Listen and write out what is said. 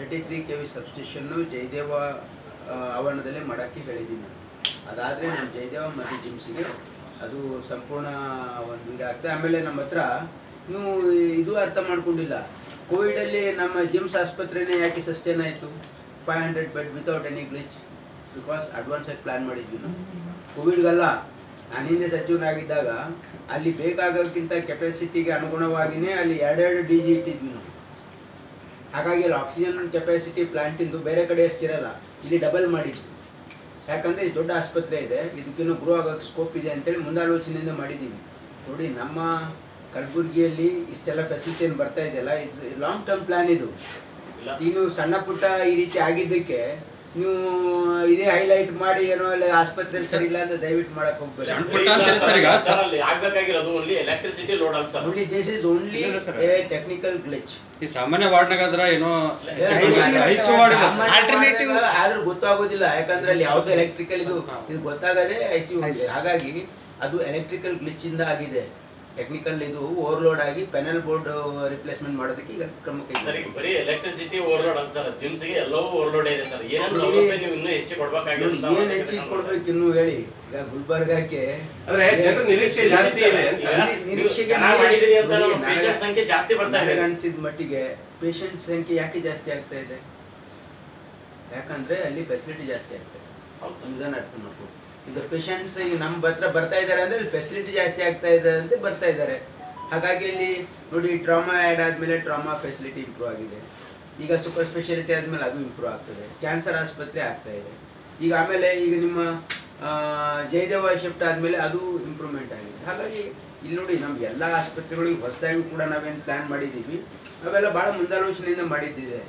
Thirty three K V ಸಬ್ಸ್ಟೇಷನ್ನು ಜಯದೇವ ಆವರಣದಲ್ಲೇ ಮಾಡೋಕ್ಕೆ ಹೇಳಿದ್ದೀನಿ ಅದಾದರೆ ನಮ್ಮ ಜಯದೇವ ಮತ್ತು ಜಿಮ್ಸಿಗೆ ಅದು ಸಂಪೂರ್ಣ ಒಂದು ಇದಾಗ್ತದೆ. ಆಮೇಲೆ ನಮ್ಮ ಹತ್ರ ನೀವು ಇದು ಅರ್ಥ ಮಾಡ್ಕೊಂಡಿಲ್ಲ. ಕೋವಿಡಲ್ಲಿ ನಮ್ಮ ಜಿಮ್ಸ್ ಆಸ್ಪತ್ರೆನೇ ಯಾಕೆ ಸಸ್ಟೇನ್ ಆಯಿತು? Five hundred bed without any glitch because ಅಡ್ವಾನ್ಸಾಗಿ ಪ್ಲ್ಯಾನ್ ಮಾಡಿದ್ವಿ ನಾವು. ಕೋವಿಡ್ಗಲ್ಲ, ನಾನು ಹಿಂದೆ ಸಚಿವನಾಗಿದ್ದಾಗ ಅಲ್ಲಿ ಬೇಕಾಗೋಕ್ಕಿಂತ ಕೆಪಾಸಿಟಿಗೆ ಅನುಗುಣವಾಗಿಯೇ ಅಲ್ಲಿ ಎರಡೆರಡು ಡಿ ಜಿ ಇಟ್ಟಿದ್ವಿ ನಾವು. ಹಾಗಾಗಿ ಅಲ್ಲಿ ಆಕ್ಸಿಜನ್ ಕೆಪಾಸಿಟಿ ಪ್ಲಾಂಟಿಂದು ಬೇರೆ ಕಡೆ ಅಷ್ಟಿರಲ್ಲ ಇಲ್ಲಿ ಡಬಲ್ ಮಾಡಿದ್ವಿ. ಯಾಕಂದರೆ ಇದು ದೊಡ್ಡ ಆಸ್ಪತ್ರೆ ಇದೆ ಇದಕ್ಕಿನ್ನೂ ಗ್ರೋ ಆಗೋಕ್ಕೆ ಸ್ಕೋಪ್ ಇದೆ ಅಂತೇಳಿ ಮುಂದಾಲೋಚನೆಯಿಂದ ಮಾಡಿದ್ದೀವಿ ನೋಡಿ ನಮ್ಮ ಕಲಬುರಗಿಯಲ್ಲಿ ಇಷ್ಟೆಲ್ಲ ಫೆಸಿಲಿಟಿ ಏನು ಬರ್ತಾ ಇದೆಯಲ್ಲ ಇದು ಲಾಂಗ್ ಟರ್ಮ್ ಪ್ಲಾನ್ ಇದು. ಇನ್ನು ಸಣ್ಣ ಪುಟ್ಟ ಈ ರೀತಿ ಆಗಿದ್ದಕ್ಕೆ ನೀವು ಇದೇ ಹೈಲೈಟ್ ಮಾಡಿ ಏನೋ ಅಲ್ಲಿ ಆಸ್ಪತ್ರೆಯಲ್ಲಿ ಸರಿ ಇಲ್ಲ ಅಂತ ದಯವಿಟ್ಟು ಮಾಡಕ್ ಹೋಗ್ಬೇಡಿ. ಸಣ್ಣ ಪುಟ್ಟ ಅಂತ ಈಗ. ಸರ್ ಅಲ್ಲಿ ಆಗ್ಬೇಕಾಗಿರೋದು ಓನ್ಲಿ ಎಲೆಕ್ಟ್ರಿಸಿಟಿ ಲೋಡ್ ಅಲ್ಲ sir only this is only a technical glitch ಈ ಸಾಮಾನ್ಯ ವಾರ್ಡ್ನಾಗಾದ್ರ ಏನೋ ಆದ್ರೂ ಗೊತ್ತಾಗೋದಿಲ್ಲ. ಯಾಕಂದ್ರೆ ಅಲ್ಲಿ ಯಾವ್ದು ಎಲೆಕ್ಟ್ರಿಕಲ್ ಇದು ಇದು ಗೊತ್ತಾಗದೆ ಐ ಸಿ ಹಾಗಾಗಿ ಅದು ಎಲೆಕ್ಟ್ರಿಕಲ್ ಗ್ಲಿಚ್ ಇಂದ ಆಗಿದೆ. ಟೆಕ್ನಿಕಲ್ ಇದು ಓವರ್ಲೋಡ್ ಆಗಿ ಪೆನಲ್ ಬೋರ್ಡ್ ರಿಪ್ಲೇಸ್ಮೆಂಟ್ ಮಾಡೋದಕ್ಕೆ ಈಗ ಕ್ರಮ ಸರ್ ಈಗ ಬರೀ ಎಲೆಕ್ಟ್ರಿಸಿಟಿ ಓವರ್ಲೋಡ್ ಅಲ್ಲ ಸರ್. ಜಿಮ್ಸ್ಗೆ ಎಲ್ಲವೂ ಓವರ್ಲೋಡ್ ಇದೆ ಸರ್. ಏನೇನು ನೋಡಿ, ಸೌಲಭ್ಯ ನೀವು ಇನ್ನೂ ಹೆಚ್ಚು ನೋಡಿ, ಏನು ಹೆಚ್ಚು ಕೊಡ್ಬೇಕು ಇನ್ನು ಹೇಳಿ. ಈಗ ಗುಲ್ಬರ್ಗಕ್ಕೆ ಅಂದ್ರೆ ಜನರ ನಿರೀಕ್ಷೆ ಜಾಸ್ತಿ ಇದೆ ಅಂತ. ನಿರೀಕ್ಷೆಗೆ ಚೆನ್ನಾಗಿ ಮಾಡಿದಿರಿ ಅಂತ ನಮ್ಮ ಪೇಷಂಟ್ ಸಂಖ್ಯೆ ಜಾಸ್ತಿ ಬರ್ತಾ ಇದೆ. ಅನ್ಸಿದ ಮಟ್ಟಿಗೆ ಪೇಷಂಟ್ ಸಂಖ್ಯೆ ಯಾಕೆ ಜಾಸ್ತಿ ಆಗ್ತಾ ಇದೆ? ಯಾಕಂದ್ರೆ ಅಲ್ಲಿ ಫೆಸಿಲಿಟಿ ಜಾಸ್ತಿ ಆಗ್ತಾ ಇದೆ. ಸರ್. ಅರ್ಥ ಮಾಡ್ಕೊಂಡು ಇದು ಪೇಷಂಟ್ಸ್ ಈಗ ನಮ್ಮ ಹತ್ರ ಬರ್ತಾ ಇದ್ದಾರೆ ಅಂದ್ರೆ ಫೆಸಿಲಿಟಿ ಜಾಸ್ತಿ ಆಗ್ತಾ ಇದೆ ಅಂತ ಬರ್ತಾ ಇದ್ದಾರೆ. ಹಾಗಾಗಿ ಇಲ್ಲಿ ನೋಡಿ ಟ್ರಾಮಾ ಆ್ಯಡ್ ಆದಮೇಲೆ ಟ್ರಾಮಾ ಫೆಸಿಲಿಟಿ ಇಂಪ್ರೂವ್ ಆಗಿದೆ. ಈಗ ಸೂಪರ್ ಸ್ಪೆಷಾಲಿಟಿ ಆದಮೇಲೆ ಅದು ಇಂಪ್ರೂವ್ ಆಗ್ತದೆ. ಕ್ಯಾನ್ಸರ್ ಆಸ್ಪತ್ರೆ ಆಗ್ತಾ ಇದೆ. ಈಗ ಆಮೇಲೆ ಈಗ ನಿಮ್ಮ ಜಯದೇವ ಶಿಫ್ಟ್ ಆದಮೇಲೆ ಅದು ಇಂಪ್ರೂವ್ಮೆಂಟ್ ಆಗಿದೆ. ಹಾಗಾಗಿ ಇಲ್ಲಿ ನೋಡಿ ನಮ್ಮ ಎಲ್ಲ ಆಸ್ಪತ್ರೆಗಳಿಗೂ ಹೊಸದಾಗಿ ಕೂಡ ನಾವೇನು ಪ್ಲ್ಯಾನ್ ಮಾಡಿದ್ದೀವಿ. ಅವೆಲ್ಲ ಭಾಳ ಮುಂದಾಲೋಚನೆಯಿಂದ ಮಾಡಿದ್ದಿದೆ.